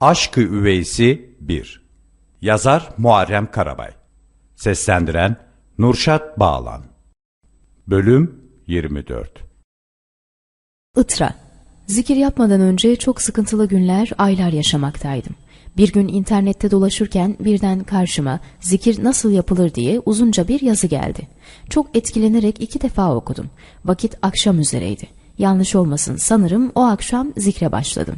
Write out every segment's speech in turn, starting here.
Aşkı Üveysi 1 Yazar Muharrem Karabay Seslendiren Nurşat Bağlan Bölüm 24 Itra. Zikir yapmadan önce çok sıkıntılı günler, aylar yaşamaktaydım. Bir gün internette dolaşırken birden karşıma zikir nasıl yapılır diye uzunca bir yazı geldi. Çok etkilenerek iki defa okudum. Vakit akşam üzereydi. Yanlış olmasın sanırım o akşam zikre başladım.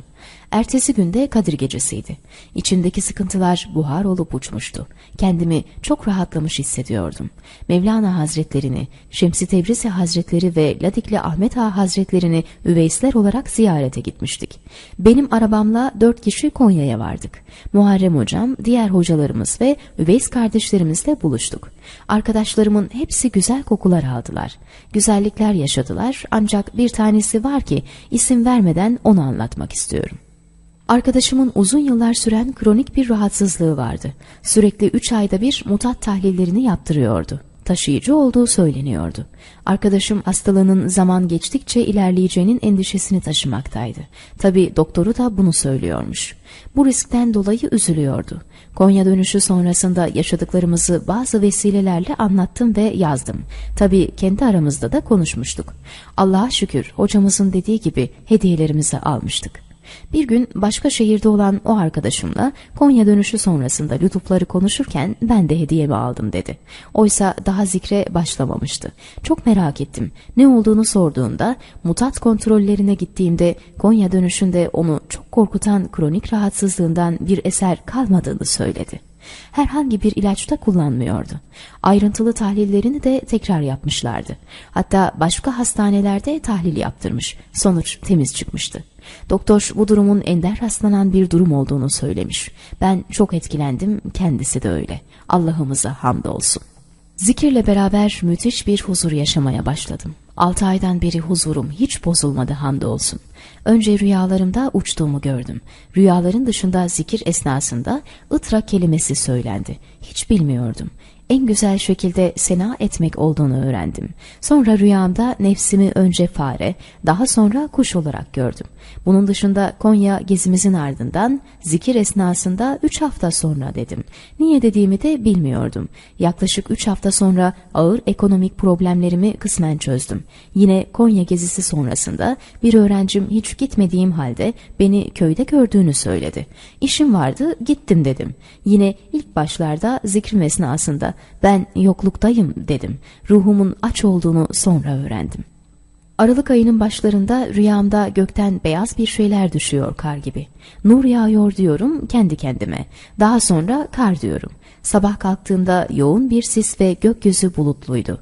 Ertesi günde Kadir gecesiydi. İçimdeki sıkıntılar buhar olup uçmuştu. Kendimi çok rahatlamış hissediyordum. Mevlana Hazretlerini, Şemsi Tebrizi Hazretleri ve Ladikli Ahmet Ağa Hazretlerini üveysler olarak ziyarete gitmiştik. Benim arabamla dört kişi Konya'ya vardık. Muharrem hocam, diğer hocalarımız ve üveys kardeşlerimizle buluştuk. Arkadaşlarımın hepsi güzel kokular aldılar. Güzellikler yaşadılar ancak bir tanesi var ki isim vermeden onu anlatmak istiyorum. Arkadaşımın uzun yıllar süren kronik bir rahatsızlığı vardı. Sürekli 3 ayda bir mutat tahlillerini yaptırıyordu. Taşıyıcı olduğu söyleniyordu. Arkadaşım hastalığının zaman geçtikçe ilerleyeceğinin endişesini taşımaktaydı. Tabi doktoru da bunu söylüyormuş. Bu riskten dolayı üzülüyordu. Konya dönüşü sonrasında yaşadıklarımızı bazı vesilelerle anlattım ve yazdım. Tabi kendi aramızda da konuşmuştuk. Allah'a şükür hocamızın dediği gibi hediyelerimizi almıştık. Bir gün başka şehirde olan o arkadaşımla Konya dönüşü sonrasında lütufları konuşurken ben de hediyemi aldım dedi. Oysa daha zikre başlamamıştı. Çok merak ettim. Ne olduğunu sorduğunda mutat kontrollerine gittiğimde Konya dönüşünde onu çok korkutan kronik rahatsızlığından bir eser kalmadığını söyledi herhangi bir ilaçta kullanmıyordu. Ayrıntılı tahlillerini de tekrar yapmışlardı. Hatta başka hastanelerde tahlil yaptırmış. Sonuç temiz çıkmıştı. Doktor bu durumun ender rastlanan bir durum olduğunu söylemiş. Ben çok etkilendim, kendisi de öyle. Allah'ımıza hamdolsun. Zikirle beraber müthiş bir huzur yaşamaya başladım. Altı aydan beri huzurum hiç bozulmadı hamdolsun. Önce rüyalarımda uçtuğumu gördüm. Rüyaların dışında zikir esnasında ıtra kelimesi söylendi. Hiç bilmiyordum en güzel şekilde sena etmek olduğunu öğrendim. Sonra rüyamda nefsimi önce fare, daha sonra kuş olarak gördüm. Bunun dışında Konya gezimizin ardından zikir esnasında üç hafta sonra dedim. Niye dediğimi de bilmiyordum. Yaklaşık üç hafta sonra ağır ekonomik problemlerimi kısmen çözdüm. Yine Konya gezisi sonrasında bir öğrencim hiç gitmediğim halde beni köyde gördüğünü söyledi. İşim vardı gittim dedim. Yine ilk başlarda zikrim esnasında ben yokluktayım dedim. Ruhumun aç olduğunu sonra öğrendim. Aralık ayının başlarında rüyamda gökten beyaz bir şeyler düşüyor kar gibi. Nur yağıyor diyorum kendi kendime. Daha sonra kar diyorum. Sabah kalktığımda yoğun bir sis ve gökyüzü bulutluydu.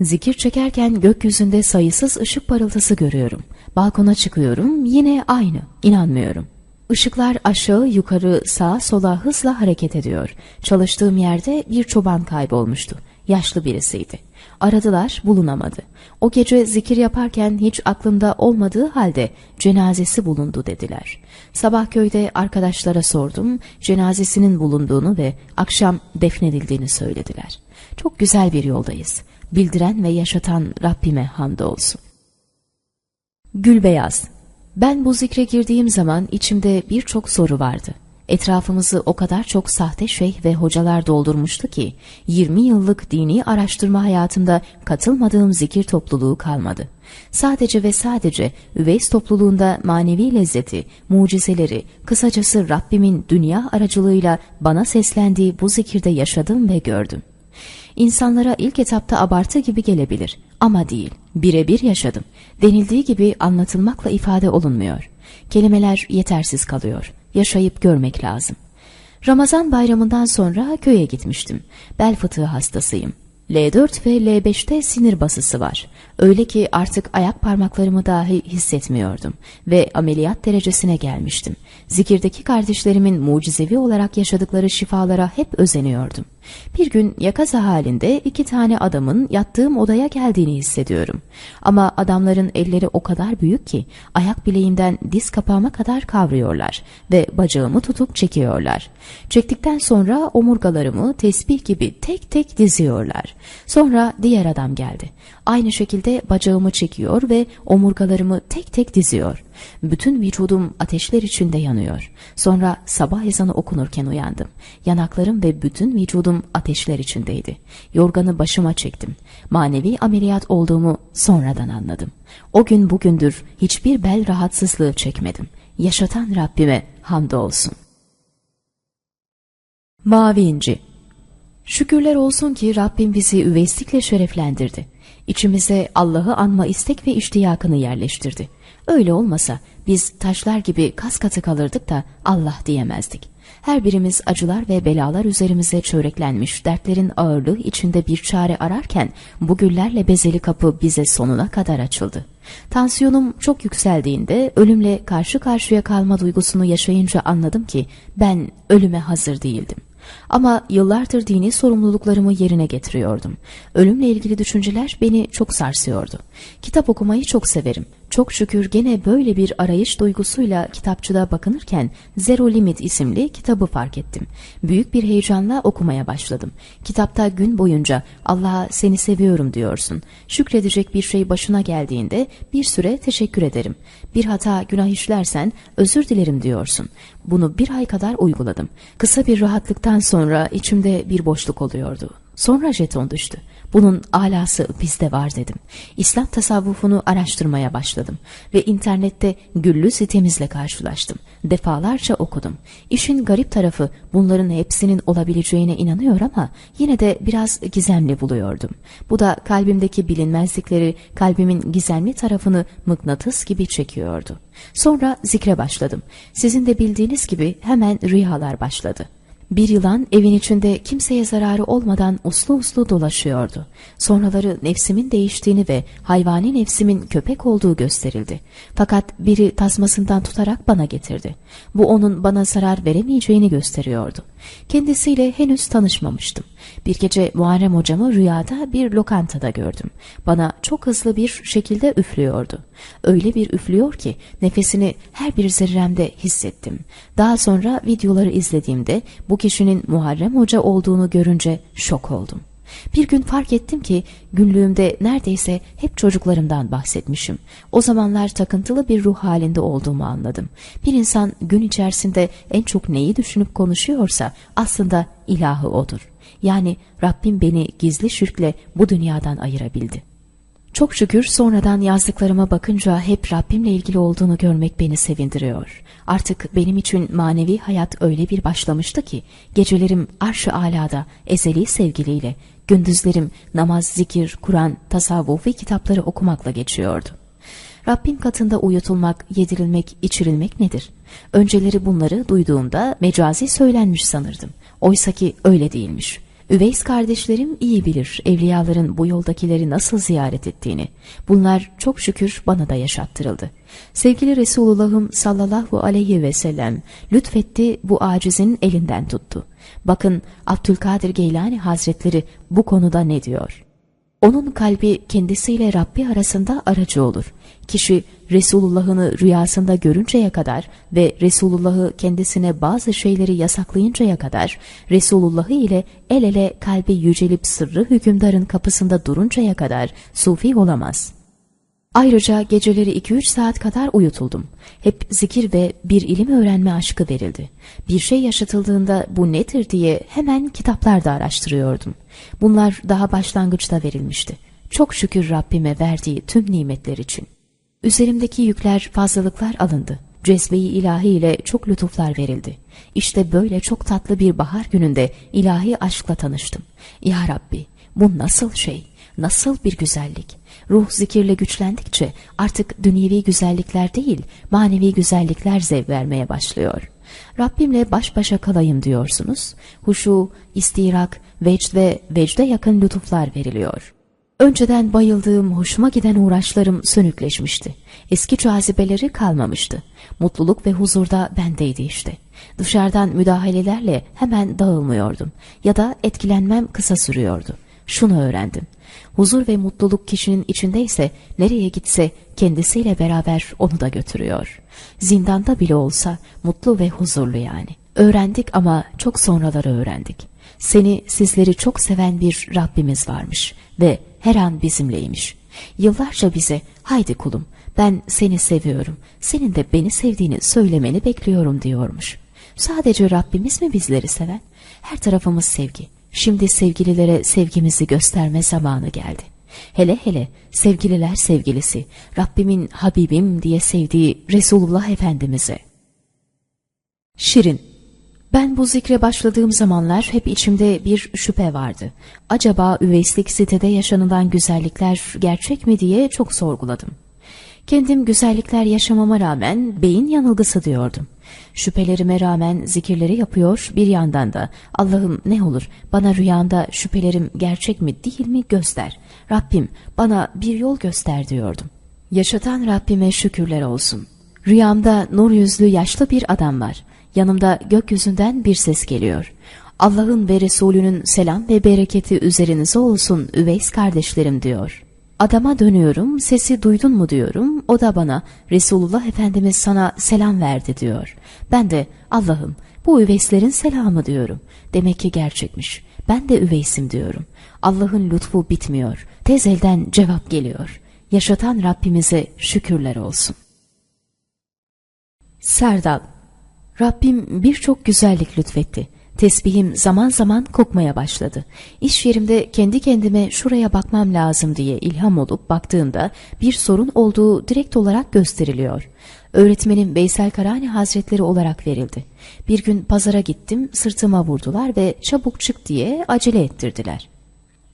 Zikir çekerken gökyüzünde sayısız ışık parıltısı görüyorum. Balkona çıkıyorum yine aynı. İnanmıyorum. Işıklar aşağı yukarı sağa sola hızla hareket ediyor. Çalıştığım yerde bir çoban kaybolmuştu. Yaşlı birisiydi. Aradılar bulunamadı. O gece zikir yaparken hiç aklımda olmadığı halde cenazesi bulundu dediler. Sabah köyde arkadaşlara sordum. Cenazesinin bulunduğunu ve akşam defnedildiğini söylediler. Çok güzel bir yoldayız. Bildiren ve yaşatan Rabbime hamdolsun. Gülbeyaz ben bu zikre girdiğim zaman içimde birçok soru vardı. Etrafımızı o kadar çok sahte şeyh ve hocalar doldurmuştu ki 20 yıllık dini araştırma hayatımda katılmadığım zikir topluluğu kalmadı. Sadece ve sadece Üveys topluluğunda manevi lezzeti, mucizeleri, kısacası Rabbimin dünya aracılığıyla bana seslendiği bu zikirde yaşadım ve gördüm. İnsanlara ilk etapta abartı gibi gelebilir ama değil. Birebir yaşadım. Denildiği gibi anlatılmakla ifade olunmuyor. Kelimeler yetersiz kalıyor. Yaşayıp görmek lazım. Ramazan bayramından sonra köye gitmiştim. Bel fıtığı hastasıyım. L4 ve L5'te sinir basısı var. Öyle ki artık ayak parmaklarımı dahi hissetmiyordum ve ameliyat derecesine gelmiştim. Zikirdeki kardeşlerimin mucizevi olarak yaşadıkları şifalara hep özeniyordum. Bir gün yakaza halinde iki tane adamın yattığım odaya geldiğini hissediyorum. Ama adamların elleri o kadar büyük ki ayak bileğimden diz kapağıma kadar kavruyorlar ve bacağımı tutup çekiyorlar. Çektikten sonra omurgalarımı tesbih gibi tek tek diziyorlar. Sonra diğer adam geldi. Aynı şekilde bacağımı çekiyor ve omurgalarımı tek tek diziyor. Bütün vücudum ateşler içinde yanıyor. Sonra sabah ezanı okunurken uyandım. Yanaklarım ve bütün vücudum ateşler içindeydi. Yorganı başıma çektim. Manevi ameliyat olduğumu sonradan anladım. O gün bugündür hiçbir bel rahatsızlığı çekmedim. Yaşatan Rabbime hamdolsun. Mavi İnci Şükürler olsun ki Rabbim bizi üveyslikle şereflendirdi. İçimize Allah'ı anma istek ve iştiyakını yerleştirdi. Öyle olmasa biz taşlar gibi kas katı kalırdık da Allah diyemezdik. Her birimiz acılar ve belalar üzerimize çöreklenmiş dertlerin ağırlığı içinde bir çare ararken bu güllerle bezeli kapı bize sonuna kadar açıldı. Tansiyonum çok yükseldiğinde ölümle karşı karşıya kalma duygusunu yaşayınca anladım ki ben ölüme hazır değildim. Ama yıllardır dini sorumluluklarımı yerine getiriyordum. Ölümle ilgili düşünceler beni çok sarsıyordu. Kitap okumayı çok severim. Çok şükür gene böyle bir arayış duygusuyla kitapçıda bakınırken Zero Limit isimli kitabı fark ettim. Büyük bir heyecanla okumaya başladım. Kitapta gün boyunca Allah'a seni seviyorum diyorsun. Şükredecek bir şey başına geldiğinde bir süre teşekkür ederim. Bir hata günah işlersen özür dilerim diyorsun. Bunu bir ay kadar uyguladım. Kısa bir rahatlıktan sonra içimde bir boşluk oluyordu. Sonra jeton düştü. Bunun alası bizde var dedim. İslam tasavvufunu araştırmaya başladım ve internette güllü sitemizle karşılaştım. Defalarca okudum. İşin garip tarafı bunların hepsinin olabileceğine inanıyor ama yine de biraz gizemli buluyordum. Bu da kalbimdeki bilinmezlikleri, kalbimin gizemli tarafını mıknatıs gibi çekiyordu. Sonra zikre başladım. Sizin de bildiğiniz gibi hemen rüyalar başladı. Bir yılan evin içinde kimseye zararı olmadan uslu uslu dolaşıyordu. Sonraları nefsimin değiştiğini ve hayvani nefsimin köpek olduğu gösterildi. Fakat biri tasmasından tutarak bana getirdi. Bu onun bana zarar veremeyeceğini gösteriyordu. Kendisiyle henüz tanışmamıştım. Bir gece Muharrem hocamı rüyada bir lokantada gördüm. Bana çok hızlı bir şekilde üflüyordu. Öyle bir üflüyor ki nefesini her bir zerremde hissettim. Daha sonra videoları izlediğimde bu kişinin Muharrem Hoca olduğunu görünce şok oldum. Bir gün fark ettim ki günlüğümde neredeyse hep çocuklarımdan bahsetmişim. O zamanlar takıntılı bir ruh halinde olduğumu anladım. Bir insan gün içerisinde en çok neyi düşünüp konuşuyorsa aslında ilahı odur. Yani Rabbim beni gizli şirkle bu dünyadan ayırabildi. Çok şükür sonradan yazdıklarıma bakınca hep Rabbimle ilgili olduğunu görmek beni sevindiriyor. Artık benim için manevi hayat öyle bir başlamıştı ki gecelerim arş-ı alada ezeli sevgiliyle, gündüzlerim namaz, zikir, Kur'an, tasavvuf ve kitapları okumakla geçiyordu. Rabbim katında uyutulmak, yedirilmek, içirilmek nedir? Önceleri bunları duyduğumda mecazi söylenmiş sanırdım. Oysaki öyle değilmiş.'' Üveys kardeşlerim iyi bilir evliyaların bu yoldakileri nasıl ziyaret ettiğini. Bunlar çok şükür bana da yaşattırıldı. Sevgili Resulullah'ım sallallahu aleyhi ve sellem lütfetti bu acizin elinden tuttu. Bakın Abdülkadir Geylani Hazretleri bu konuda ne diyor? Onun kalbi kendisiyle Rabbi arasında aracı olur. Kişi Resulullah'ını rüyasında görünceye kadar ve Resulullah'ı kendisine bazı şeyleri yasaklayıncaya kadar Resulullah'ı ile el ele kalbi yücelip sırrı hükümdarın kapısında duruncaya kadar sufi olamaz.'' Ayrıca geceleri 2-3 saat kadar uyutuldum. Hep zikir ve bir ilim öğrenme aşkı verildi. Bir şey yaşatıldığında bu nedir diye hemen kitaplarda araştırıyordum. Bunlar daha başlangıçta verilmişti. Çok şükür Rabbime verdiği tüm nimetler için. Üzerimdeki yükler, fazlalıklar alındı. Cezbe-i ilahi ile çok lütuflar verildi. İşte böyle çok tatlı bir bahar gününde ilahi aşkla tanıştım. Ya Rabbi bu nasıl şey, nasıl bir güzellik. Ruh zikirle güçlendikçe artık dünyevi güzellikler değil, manevi güzellikler zevk vermeye başlıyor. Rabbimle baş başa kalayım diyorsunuz. Huşu, istirak, vecd ve vecde yakın lütuflar veriliyor. Önceden bayıldığım, hoşuma giden uğraşlarım sönükleşmişti. Eski cazibeleri kalmamıştı. Mutluluk ve huzurda bendeydi işte. Dışarıdan müdahalelerle hemen dağılmıyordum ya da etkilenmem kısa sürüyordu. Şunu öğrendim. Huzur ve mutluluk kişinin içindeyse nereye gitse kendisiyle beraber onu da götürüyor. Zindanda bile olsa mutlu ve huzurlu yani. Öğrendik ama çok sonraları öğrendik. Seni sizleri çok seven bir Rabbimiz varmış ve her an bizimleymiş. Yıllarca bize haydi kulum Ben seni seviyorum, senin de beni sevdiğini söylemeni bekliyorum diyormuş. Sadece Rabbimiz mi bizleri seven? Her tarafımız sevgi. Şimdi sevgililere sevgimizi gösterme zamanı geldi. Hele hele sevgililer sevgilisi, Rabbimin Habibim diye sevdiği Resulullah Efendimiz'e. Şirin ben bu zikre başladığım zamanlar hep içimde bir şüphe vardı. Acaba üveyslik sitede yaşanılan güzellikler gerçek mi diye çok sorguladım. Kendim güzellikler yaşamama rağmen beyin yanılgısı diyordum. Şüphelerime rağmen zikirleri yapıyor bir yandan da Allah'ım ne olur bana rüyamda şüphelerim gerçek mi değil mi göster. Rabbim bana bir yol göster diyordum. Yaşatan Rabbime şükürler olsun. Rüyamda nur yüzlü yaşlı bir adam var. Yanımda gökyüzünden bir ses geliyor. Allah'ın ve Resulünün selam ve bereketi üzerinize olsun üveys kardeşlerim diyor. Adama dönüyorum, sesi duydun mu diyorum. O da bana Resulullah Efendimiz sana selam verdi diyor. Ben de Allah'ım bu üveyslerin selamı diyorum. Demek ki gerçekmiş. Ben de üveysim diyorum. Allah'ın lütfu bitmiyor. Tez elden cevap geliyor. Yaşatan Rabbimize şükürler olsun. Serdal Rabbim birçok güzellik lütfetti. Tesbihim zaman zaman kokmaya başladı. İş yerimde kendi kendime şuraya bakmam lazım diye ilham olup baktığımda bir sorun olduğu direkt olarak gösteriliyor. Öğretmenim Veysel Karani Hazretleri olarak verildi. Bir gün pazara gittim, sırtıma vurdular ve çabuk çık diye acele ettirdiler.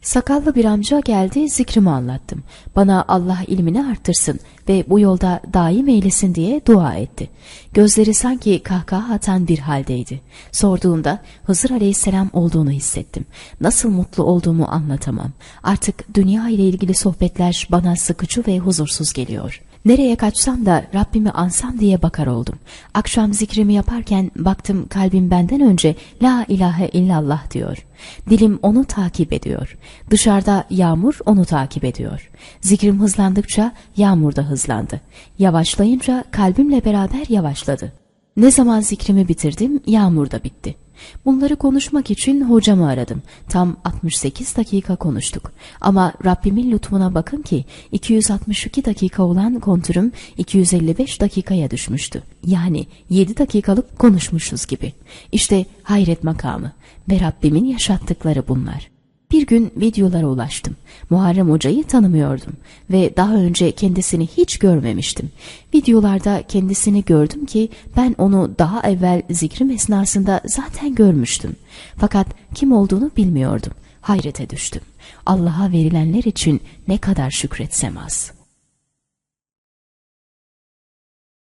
Sakallı bir amca geldi zikrimi anlattım. Bana Allah ilmini arttırsın ve bu yolda daim eylesin diye dua etti. Gözleri sanki kahkaha atan bir haldeydi. Sorduğumda Hızır aleyhisselam olduğunu hissettim. Nasıl mutlu olduğumu anlatamam. Artık dünya ile ilgili sohbetler bana sıkıcı ve huzursuz geliyor. Nereye kaçsam da Rabbimi ansam diye bakar oldum. Akşam zikrimi yaparken baktım kalbim benden önce La ilahe illallah diyor. Dilim onu takip ediyor. Dışarıda yağmur onu takip ediyor. Zikrim hızlandıkça yağmur da hızlandı. Yavaşlayınca kalbimle beraber yavaşladı. Ne zaman zikrimi bitirdim yağmur da bitti. Bunları konuşmak için hocamı aradım. Tam 68 dakika konuştuk. Ama Rabbimin lütfuna bakın ki 262 dakika olan kontürüm 255 dakikaya düşmüştü. Yani 7 dakikalık konuşmuşuz gibi. İşte hayret makamı ve Rabbimin yaşattıkları bunlar. Bir gün videolara ulaştım. Muharrem Hoca'yı tanımıyordum ve daha önce kendisini hiç görmemiştim. Videolarda kendisini gördüm ki ben onu daha evvel zikrim esnasında zaten görmüştüm. Fakat kim olduğunu bilmiyordum. Hayrete düştüm. Allah'a verilenler için ne kadar şükretsem az.''